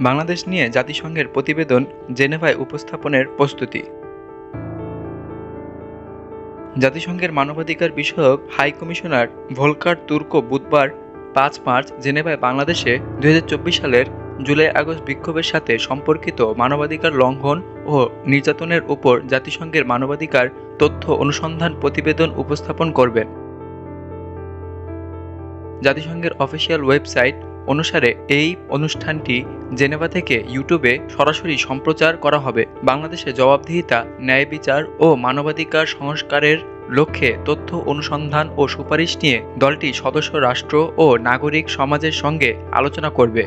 বাংলাদেশ নিয়ে জাতিসংঘের প্রতিবেদন জেনেভায় উপস্থাপনের প্রস্তুতি। জাতিসংঘের মানবাধিকার বিষয়ক হাই কমিশনার ভোলকার তুর্কো বুধবার পাঁচ মার্চ জেনেভায় বাংলাদেশে দুই হাজার চব্বিশ সালের জুলাই আগস্ট বিক্ষোভের সাথে সম্পর্কিত মানবাধিকার লঙ্ঘন ও নির্যাতনের উপর জাতিসংঘের মানবাধিকার তথ্য অনুসন্ধান প্রতিবেদন উপস্থাপন করবেন জাতিসংঘের অফিসিয়াল ওয়েবসাইট অনুসারে এই অনুষ্ঠানটি জেনেভা থেকে ইউটিউবে সরাসরি সম্প্রচার করা হবে। বাংলাদেশে জবাবদিহিতা, ন্যায় বিচার ও মানবাধিকার সংস্কারের লক্ষ্যে তথ্য অনুসন্ধান ও সুপারিশ নিয়ে দলটি সদস্য রাষ্ট্র ও নাগরিক সমাজের সঙ্গে আলোচনা করবে।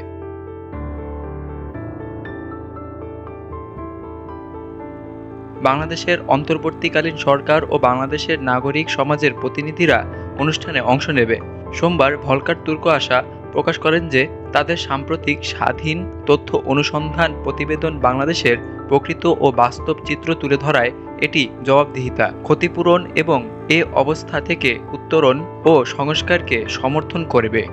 বাংলাদেশের অন্তর্বর্তীকালীন সরকার ও বাংলাদেশের নাগরিক সমাজের প্রতিনিধিরা অনুষ্ঠানে অংশ নেবে। সোমবার ভলকার তুর্ক আশা প্রকাশ করেন যে তাদের সাম্প্রতিক স্বাধীন তথ্য অনুসন্ধান প্রতিবেদন বাংলাদেশের প্রকৃত ও বাস্তব চিত্র তুলে ধরায় এটি জবাবদিহিতা, ক্ষতিপূরণ এবং এ অবস্থা থেকে উত্তরণ ও সংস্কারকে সমর্থন করবে।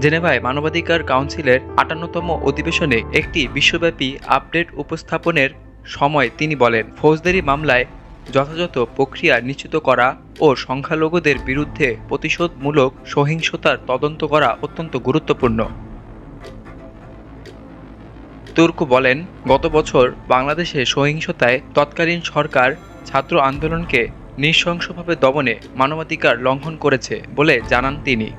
জেনেভায় মানবাধিকার কাউন্সিলের আটান্নতম অধিবেশনে একটি বিশ্বব্যাপী আপডেট উপস্থাপনের সময় তিনি বলেন, ফৌজদারি মামলায় যথাযথ প্রক্রিয়া নিশ্চিত করা ও সংখ্যালঘুদের বিরুদ্ধে প্রতিশোধমূলক সহিংসতার তদন্ত করা অত্যন্ত গুরুত্বপূর্ণ। তুর্ক বলেন, গত বছর বাংলাদেশে সহিংসতায় তৎকালীন সরকার ছাত্র আন্দোলনকে নৃশংসভাবে দমনে মানবাধিকার লঙ্ঘন করেছে বলে জানান তিনি।